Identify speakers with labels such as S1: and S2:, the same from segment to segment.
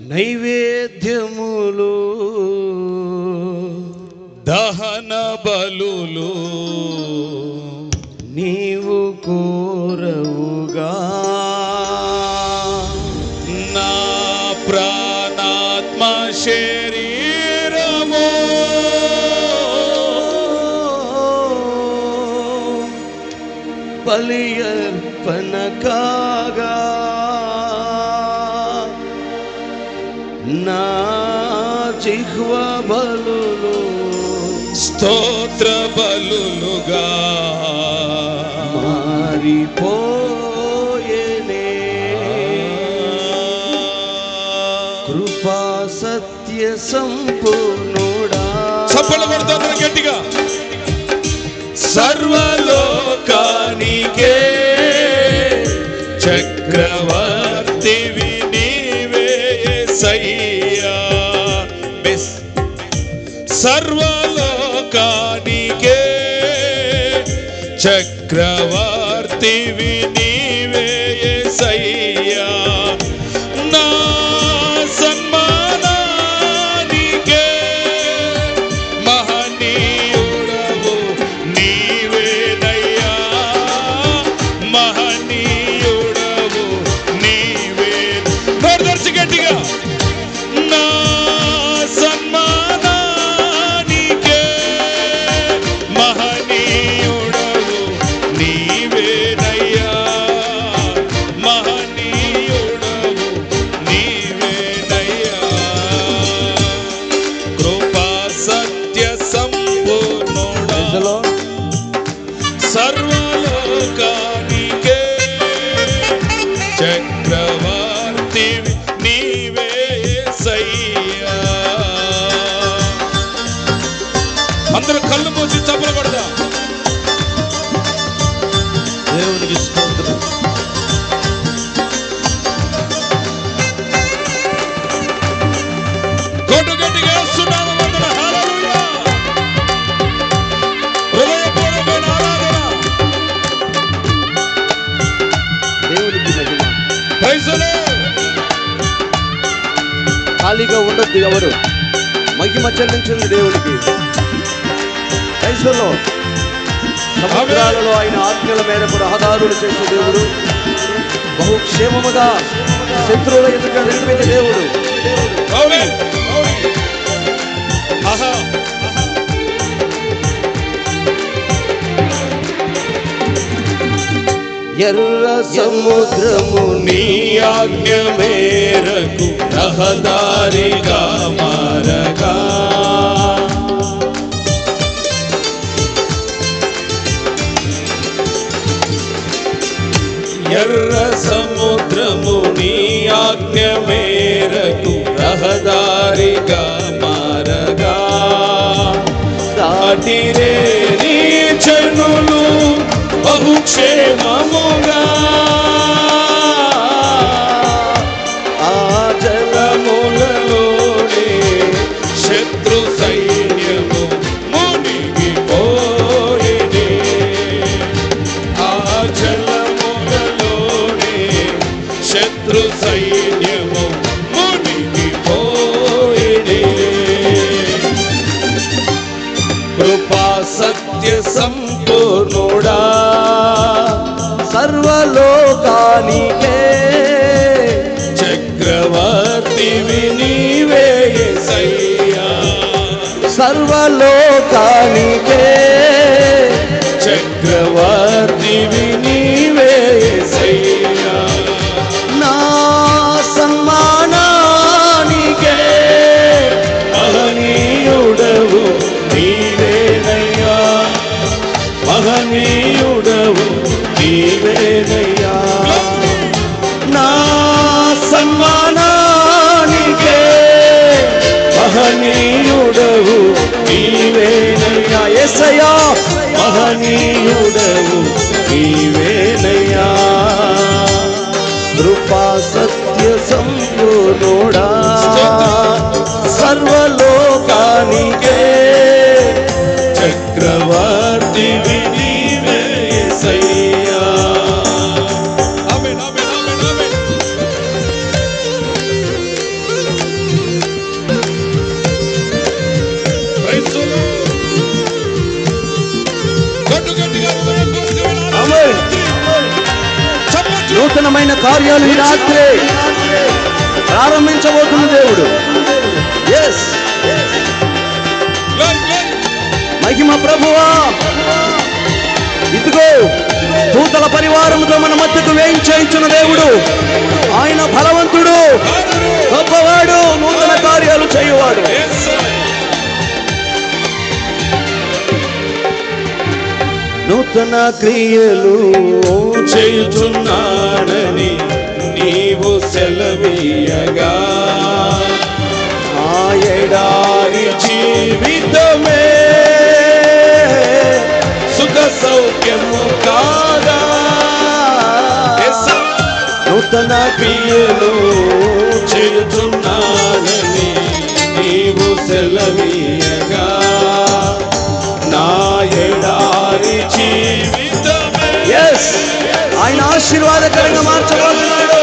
S1: నైవేద్యములు
S2: దహన బలులు
S1: నీవు జిహ్వ బలులు.
S2: స్తోత్ర బలులుగా.
S1: మారిపోయేనే. కృపా సత్య సంపూర్ణుడా.
S2: కొడుతుంది గట్టిగా. సర్వలోకానికే సర్వలోకానికే చక్రవర్తి నీవే
S1: సై ఎవరు? మహిమ చెల్లించింది దేవుడికి. క్రైస్తవులో సముద్రాలలో ఆయన ఆజ్ఞల మేరకు రహదారులు చేసే దేవుడు. బహుక్షేమముగా శత్రువుల ఎదుట నిలిపిన దేవుడు. ఎర్ర సముద్రము
S2: నీ ఆజ్ఞ మేరకు రహదారిగా మారగా ఎర్ర సముద్రము నీ ఆజ్ఞ మేరకు రహదారిగా మారగా దాటిరే నీ చనులు క్షేమముగా నీవేనయ్యా
S1: ఎసయా
S2: మహనీయుడవు. నీవేనయ్యా
S1: కృపా సత్య కార్యాలు ఈ రాత్రి ప్రారంభించబోతున్న దేవుడు. ఎస్ మహిమ ప్రభువా. ఇదిగో దూతల పరివారముతో మన మధ్యకు వేయించేయించిన దేవుడు. ఆయన బలవంతుడు. గొప్పవాడు. నూతన కార్యాలు చేయువాడు. నూతన క్రియలు
S2: చేయుచున్నాడని సెలవీయగా ఆయడారి జీవితమే సుఖ సౌఖ్యము కాదా? నూతన పియలు చేరుతున్నానని నీవు సెలవీయగా. నాయడారి జీవితమే.
S1: ఆయన ఆశీర్వాదకరంగా మార్చబోతున్నాడు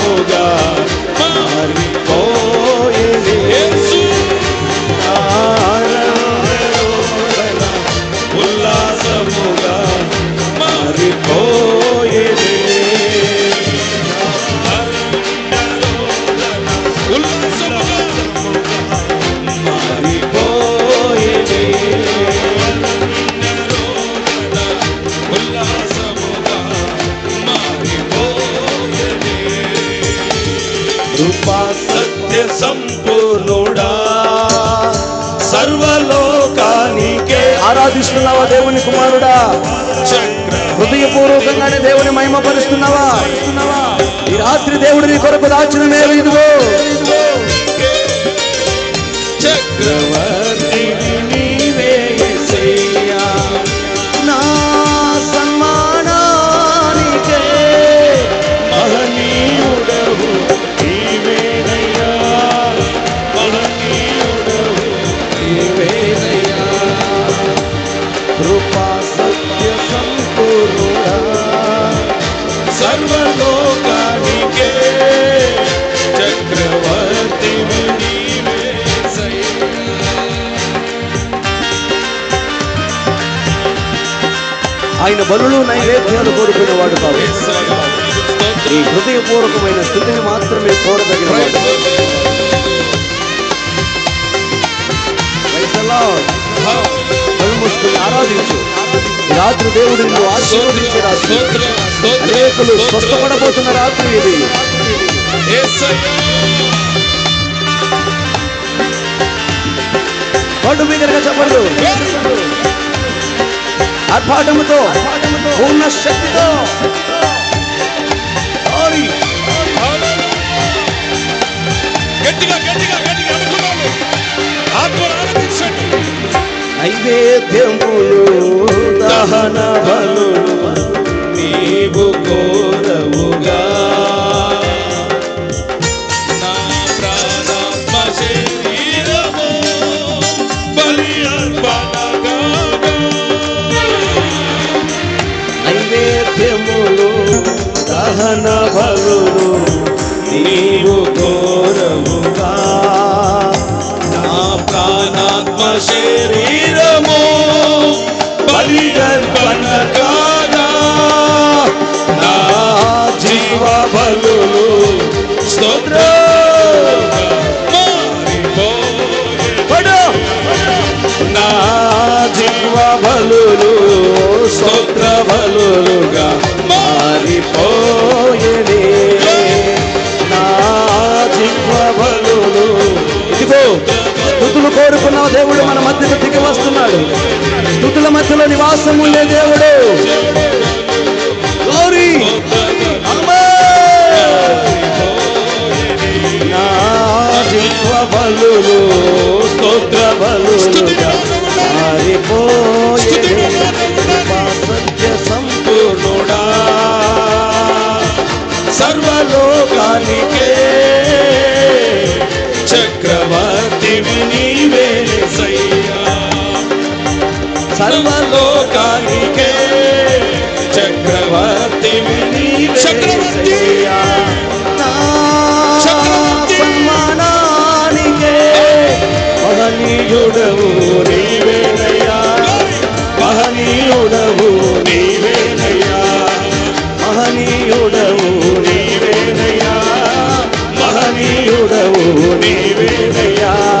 S2: Muga కృపా సత్య సంపూర్ణుడా. సర్వలోకానికే
S1: ఆరాధిస్తున్నావా దేవుని కుమారుడా? హృదయపూర్వకంగానే దేవుని మహిమపరుస్తున్నావా? ఈ రాత్రి దేవుడు నీ కొరకు దాచిన మేలు ఇదిగో
S2: చక్రవర్తి
S1: బలులు నైవేద్యాలు కోరుకునేవాడు కాదు. ఈ హృదయపూర్వకమైన స్థితిని మాత్రమే కోరదగిన మూసుకుని ఆరాధించు. రాత్రి దేవుడు నిన్ను ఆశీర్వదించే రాత్రి అనేకులు స్వస్థపడబోతున్న రాత్రి ఇది. పడు బిగ్గరగా చెప్పండు ఆర్భాటముతో పూర్ణ శక్తితో.
S2: గట్టిగా గట్టిగా గట్టిగా అనుకున్నాను. ఆత్మను ఆనందించండి.
S1: నైవేద్యములు దహన బలు
S2: నీవు కోరవుగా
S1: కోరుకున్న దేవుడు మన మధ్యకు దిగి వస్తున్నాడు. స్థుతుల మధ్యలో నివాసం ఉండే దేవుడు. Glory. నా జిహ్వ బలులు స్తోత్ర బలులుగా మారిపోయేది. సత్య సంపూర్ణుడా
S2: సర్వలోకానికే. చక్రవర్తి నీవే సర్వలోకానికే చక్రవర్తి నీవే
S1: చక్రవర్తి. సన్మానానికే
S2: మహనీయుడవు
S1: Baby, baby, yeah.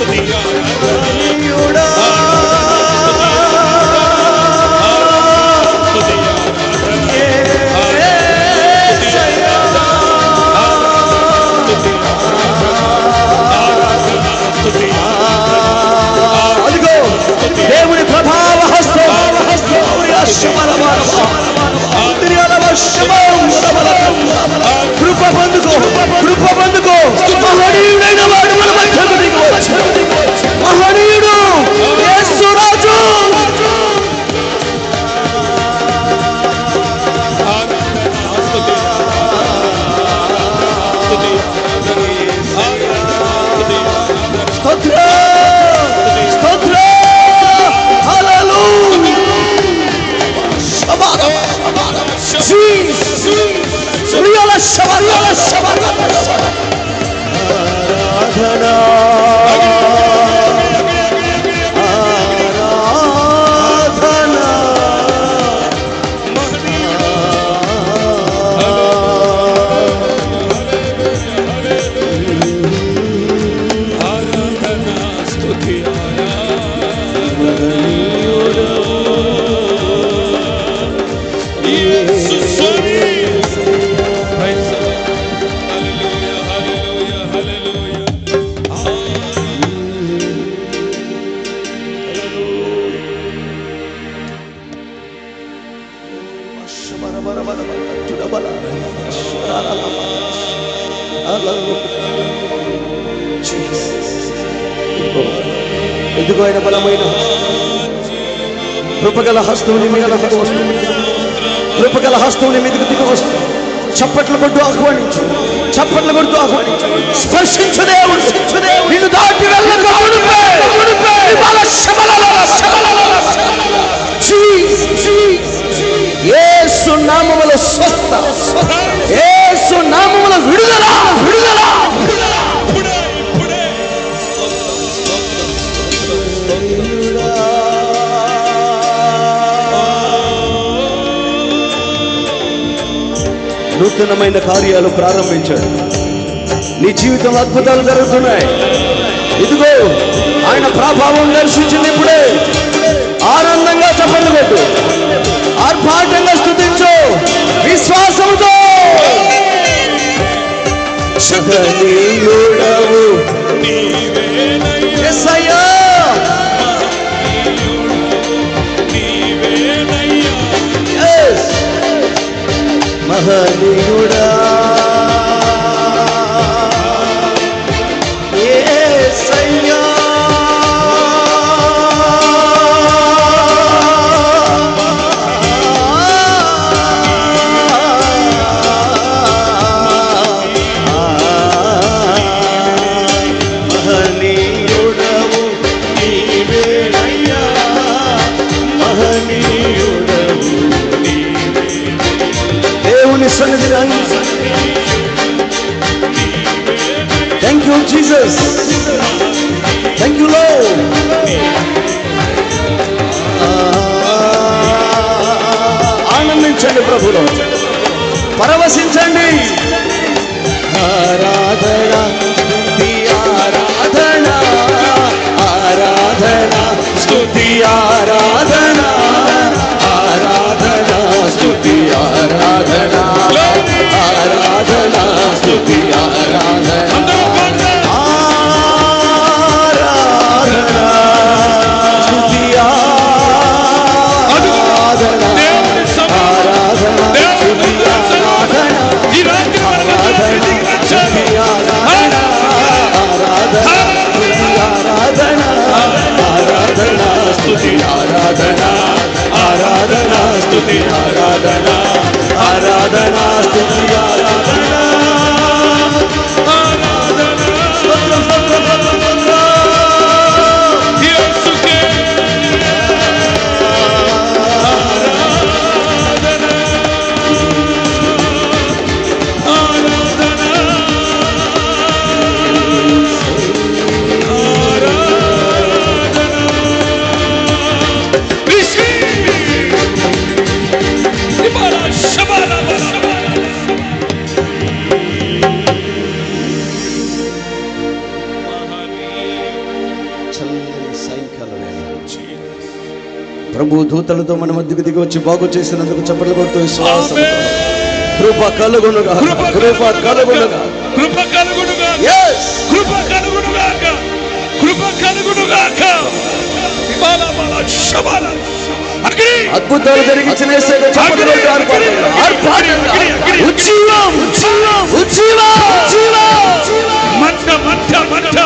S1: to be done. ఎందుకు ఆయన బలమైన కృపగల హస్తముని మీద వస్తుంది కృపగల హస్తముని మీదకు దిగి వస్తుంది చప్పట్లు కొట్టు ఆహ్వానించు చప్పట్ల కొడుతూ ఆహ్వానించు స్పర్శించు దేవుడు నిన్ను దాటి వెళ్ళదు ఏసు నామముల విడుదల విడుదల. నూతనమైన కార్యాలు ప్రారంభించాడు. నీ జీవితం అద్భుతాలు జరుగుతున్నాయి. ఇదిగో ఆయన ప్రభావం దర్శించింది ఇప్పుడే. ఆనందంగా చెప్పండి పెట్టు ഹരിയുടെ good. Deus. దూతలతో మన మధ్యకు దిగి వచ్చి బాగు చేసినందుకు చెప్పలు కొడుతూ విశ్వాసం. కృప కలుగునుగా
S2: కృప
S1: కలుగునుగా
S2: కృప కలుగునుగా కృప కలుగునుగా కృప కలుగునుగా
S1: అద్భుతాలు జరిగించిన ఉజ్జీవం! ఉజ్జీవం! మంట మంట మంట